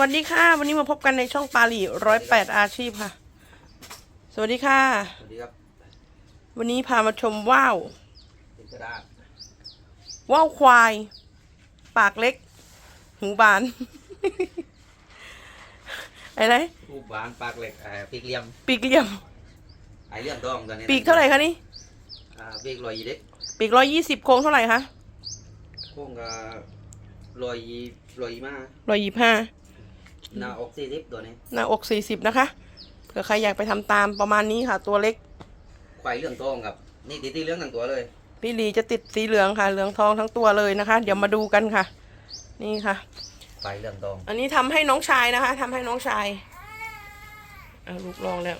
วัสดีค่ะ วันนี้มาพบกันในช่องปาลีร้อยแปดอาชีพค่ะ สวัสดีค่ะ สวัสดีครับ วันนี้พามาชมว่าวเป็นกระดาษว่าวควาย ปากเล็ก หูบานอะไรรูปบานปากเหล็กเอ่อปีกเหลี่ยมปีกเหลี่ยม ไอเหลี่ยมทองตัวนี้นะปีกเท่าไหร่คะนี่ อ่าปีกลอยยีเด็กปีกร้อยยี่สิบโค้งเท่าไหร่คะโค้งกับลอยยีลอยยีมาร้อยยี่ห้า หน้าอกสี่สิบตัวนี้หน้าอกสี่สิบนะคะเผื่อใครอยากไปทำตามประมาณนี้ค่ะ ตัวเล็กควายเหลี่ยมทองครับ นี่ตีตีเรื่องทั้งตัวเลย พี่ลีจะติดสีเหลืองค่ะ เหลืองทองทั้งตัวเลยนะคะ เดี๋ยวมาดูกันค่ะ นี่ค่ะควายเหลี่ยมทอง อันนี้ทำให้น้องชายนะคะทำให้น้องชายเอาลูกร้องแล้ว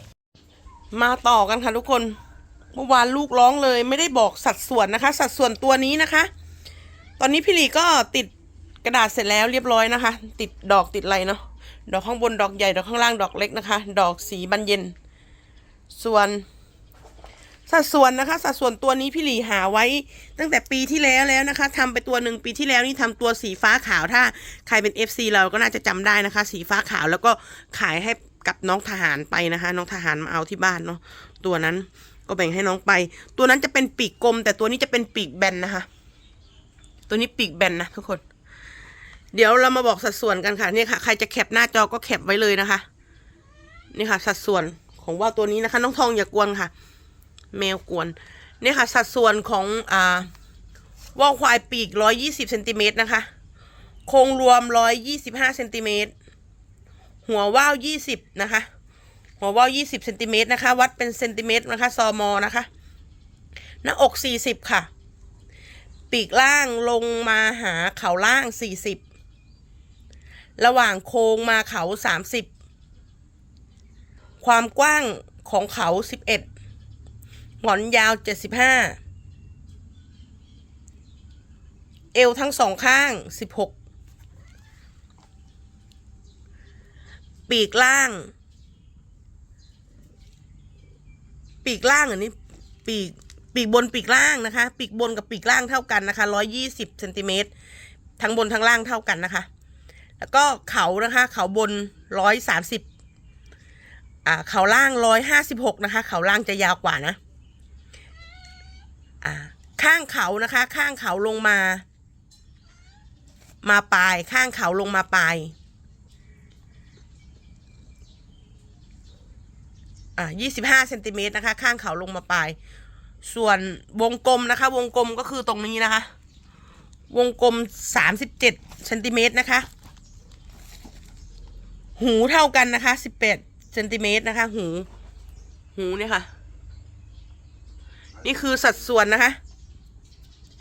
มาต่อกันค่ะทุกคนเมื่อวานลูกร้องเลยไม่ได้บอกสัดส่วนนะคะ สัดส่วนตัวนี้นะคะ ตอนนี้พี่หลีก็ติดกระดาษเสร็จแล้วเรียบร้อยนะคะ ติดดอกติดอะไรเนาะ ดอกข้างบนดอกใหญ่ดอกข้างล่างดอกเล็กนะคะ ดอกสีบานเย็น ส่วน สัดส่วนนะคะ สัดส่วนตัวนี้พี่หลีหาไว้ ตั้งแต่ปีที่แล้วแล้วนะคะทำไปตัวหนึ่งปีที่แล้วนี่ทำตัวสีฟ้าขาวถ้า ใครเป็น FC เราก็น่าจะจำได้นะคะ สีฟ้าขาวแล้วก็ขายให้กับน้องทหารไปนะคะ น้องทหารมาเอาที่บ้านเนาะตัวนั้นก็แบ่งให้น้องไป ตัวนั้นจะเป็นปีกกลม แต่ตัวนี้จะเป็นปีกแบนนะคะ ตัวนี้ปีกแบนนะทุกคน เดี๋ยวเรามาบอกสัดส่วนกันค่ะเนี่ยค่ะ ใครจะแคปหน้าจอก็แคปไว้เลยนะคะ นี่ค่ะ สัดส่วนของว่าวตัวนี้นะคะ น้องทองอย่ากวนค่ะ แมวกวนเนี่ยค่ะ สัดส่วนของอ่าว่าวควายปีกร้อยยี่สิบเซนติเมตรนะคะโครงรวมร้อยยี่สิบห้าเซนติเมตรหัวว่าวยี่สิบนะคะ หัวว่าวยี่สิบเซนติเมตรนะคะ วัดเป็นเซนติเมตรนะคะซอมอนะคะ หน้าอกสี่สิบค่ะ ปีกล่างลงมาหาเข่าล่างสี่สิบ ระหว่างโค้งมาเขาสามสิบความกว้างของเขาสิบเอ็ดหงอนยาว75เอวทั้งสองข้าง16ปีกล่าง ปีกล่างอันนี้ปีกปีกบนปีกล่างนะคะ ปีกบนกับปีกล่างเท่ากันนะคะ120เซนติเมตรทั้งบนทั้งล่างเท่ากันนะคะ แล้วก็เขานะคะ เขาบน130อ่าเขาล่าง156นะคะ เขาล่างจะยาวกว่านะอ่าข้างเขานะคะ ข้างเขาลงมา มาปลาย ข้างเขาลงมาปลายอ่ายี่สิบห้าเซนติเมตรนะคะ ข้างเขาลงมาปลาย ส่วนวงกลมนะคะ วงกลมก็คือตรงนี้นะคะ วงกลมสามสิบเจ็ดเซนติเมตรนะคะ หูเท่ากันนะคะสิบแปดเซนติเมตรนะคะ หู หูเนี่ยค่ะ นี่คือสัดส่วนนะคะ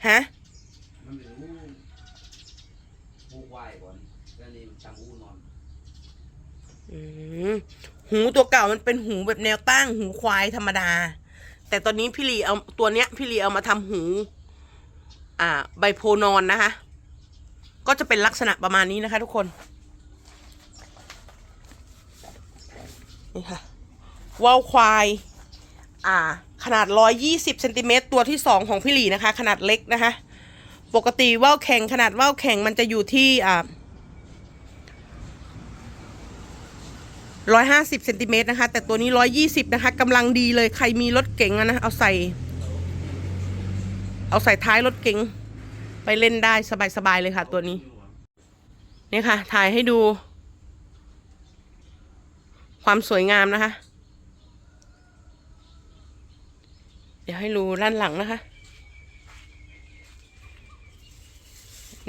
ฮะมันเป็นหูหูควายก่อนแล้วนี่ช่างหูนอนอืมหูตัวเก่ามันเป็นหูแบบแนวตั้ง หูควายธรรมดา แต่ตอนนี้พี่ลีเอาตัวเนี้ย พี่ลีเอามาทำหู อ่า ใบโพนอนนะคะ ก็จะเป็นลักษณะประมาณนี้นะคะ ทุกคน นี่ค่ะว่าวควาย อ่า ขนาด 120เซนติเมตรตัวที่ 2 ของพี่หลีนะคะ ขนาดเล็กนะคะ ปกติว่าวแข่งขนาดว่าวแข่งมันจะอยู่ที่อ่า150เซนติเมตรนะคะ แต่ตัวนี้120นะคะกำลังดีเลยใครมีรถเก๋งนะ เอาใส่ เอาใส่ท้ายรถเก๋งไปเล่นได้สบายๆเลยค่ะ ตัวนี้นี่ค่ะ ถ่ายให้ดู ความสวยงามนะคะ เดี๋ยวให้ดูด้านหลังนะคะ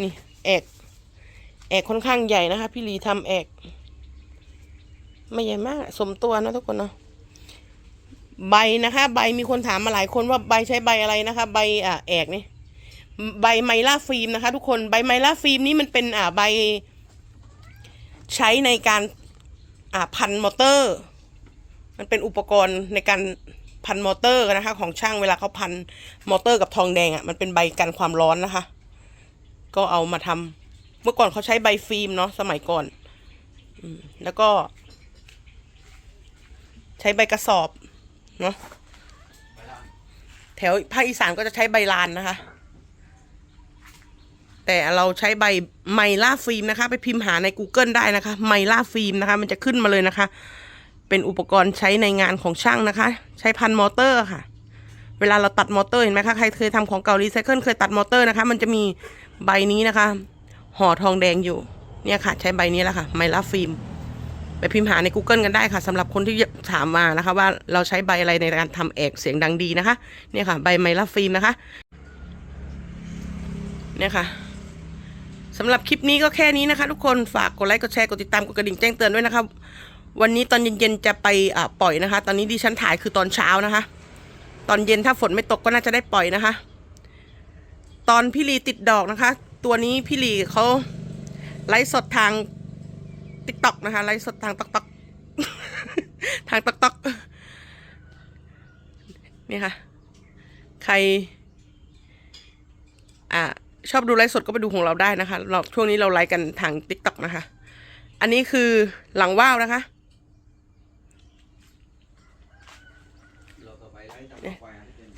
นี่แอกแอกค่อนข้างใหญ่นะคะ พี่ลีทำแอกไม่ใหญ่มาก สมตัวนะทุกคนเนาะใบนะคะ ใบมีคนถามมาหลายคนว่าใบใช้ใบอะไรนะคะ ใบอ่าแอกนี่ใบไมล่าฟิล์มนะคะ ทุกคนใบไมล่าฟิล์มนี่มันเป็นอ่าใบ ใช้ในการ พันมอเตอร์ มันเป็นอุปกรณ์ในการพันมอเตอร์นะคะ ของช่างเวลาเขาพันมอเตอร์กับทองแดงอะ่ะมันเป็นใบกันความร้อนนะคะ ก็เอามาทำเมื่อก่อนเขาใช้ใบฟิล์มเนาะสมัยก่อนอืมแล้วก็ ใช้ใบกระสอบเนาะแถวภาคอีสานก็จะใช้ใบลานนะคะ แต่เราใช้ใบไมล่าฟิล์มนะคะ ไปพิมพ์หาใน Google ได้นะคะ ไมล่าฟิล์มนะคะ มันจะขึ้นมาเลยนะคะ เป็นอุปกรณ์ใช้ในงานของช่างนะคะ ใช้พันมอเตอร์ค่ะ เวลาเราตัดมอเตอร์เห็นไหมคะใครเคยทำของเก่ารีไซเคิลเคยตัดมอเตอร์นะคะ มันจะมีใบนี้นะคะห่อทองแดงอยู่เนี่ยค่ะ ใช้ใบนี้แหละค่ะไมล่าฟิล์มไปพิมพ์หาใน Google กันได้ค่ะสำหรับคนที่ถามมานะคะ ว่าเราใช้ใบอะไรในการทำแอกเสียงดังดีนะคะ เนี่ยค่ะ ใบไมล่าฟิล์มนะคะ เนี่ยค่ะ สำหรับคลิปนี้ก็แค่นี้นะคะ ทุกคนฝากกดไลค์กดแชร์กดติดตามกดกระดิ่งแจ้งเตือนด้วยนะคะ วันนี้ตอนเย็นๆจะไปปล่อยนะคะ ตอนนี้ดิฉันถ่ายคือตอนเช้านะคะ ตอนเย็นถ้าฝนไม่ตกก็น่าจะได้ปล่อยนะคะ ตอนพี่ลีติดดอกนะคะ ตัวนี้พี่ลีเขาไลฟ์สดทางติ๊กต็อกนะคะไลฟ์สดทางต๊อกต๊อกทางต๊อกต๊อกนี่ค่ะ ใคร ชอบดูไลฟ์สดก็ไปดูของเราได้นะคะเราช่วงนี้เราไลฟ์กันทางติ๊กต็อกนะคะ อันนี้คือหลังว่าวนะคะเราต่อไปไล่ตามต่อไปอันนี้เป็น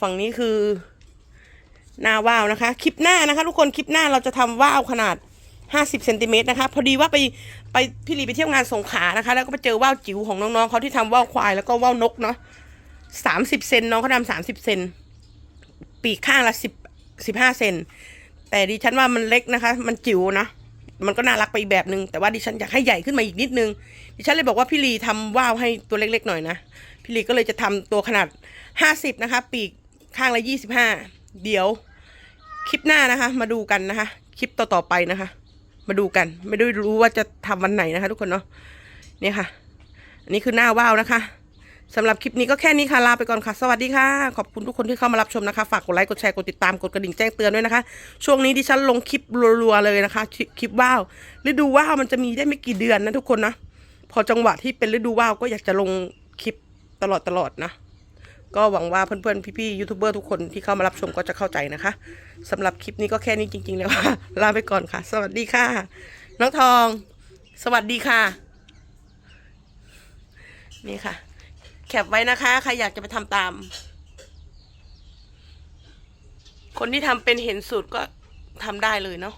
ฝั่งนี้คือหน้าว่าวนะคะ คลิปหน้านะคะ ทุกคนคลิปหน้าเราจะทำว่าวขนาด50เซนติเมตรนะคะ พอดีว่าไปไปพี่ลีไปเที่ยวงานสงขลานะคะ แล้วก็ไปเจอว่าวจิ๋วของน้องๆเขาที่ทำว่าวควายแล้วก็ว่าวนกเนาะสามสิบเซนน้องเขาทำสามสิบเซนปีกข้างละสิบ สิบห้าเซนแต่ดิฉันว่ามันเล็กนะคะ มันจิ๋วนะมันก็น่ารักไปอีกแบบนึง แต่ว่าดิฉันอยากให้ใหญ่ขึ้นมาอีกนิดนึง ดิฉันเลยบอกว่าพี่ลีทำว่าวให้ตัวเล็กๆหน่อยนะ พี่ลีก็เลยจะทำตัวขนาดห้าสิบนะคะ ปีกข้างละยี่สิบห้าเดี๋ยว คลิปหน้านะคะ มาดูกันนะคะ คลิปต่อๆไปนะคะ มาดูกัน ไม่ได้รู้ว่าจะทำวันไหนนะคะ ทุกคนเนาะเนี่ยค่ะ อันนี้คือหน้าว่าวนะคะ สำหรับคลิปนี้ก็แค่นี้ค่ะ ลาไปก่อนค่ะ สวัสดีค่ะ ขอบคุณทุกคนที่เข้ามารับชมนะคะ ฝากกดไลค์ กดแชร์ กดติดตาม กดกระดิ่งแจ้งเตือนด้วยนะคะ ช่วงนี้ดิฉันลงคลิปรัวๆเลยนะคะคลิปคลิปว่าว ฤดูว่าวมันจะมีได้ไม่กี่เดือนนะทุกคนนะ พอจังหวะที่เป็นฤดูว่าวก็อยากจะลงคลิปตลอดตลอดนะ ก็หวังว่าเพื่อนๆ พี่ๆ ยูทูบเบอร์ทุกคนที่เข้ามารับชมก็จะเข้าใจนะคะสำหรับคลิปนี้ก็แค่นี้จริง ๆ แล้วค่ะ ลาไปก่อนค่ะ สวัสดีค่ะ น้องทอง สวัสดีค่ะ นี่ค่ะ คปไว้นะคะ ใครอยากจะไปทำตาม คนที่ทำเป็นเห็นสูตรก็ทำได้เลยเนาะ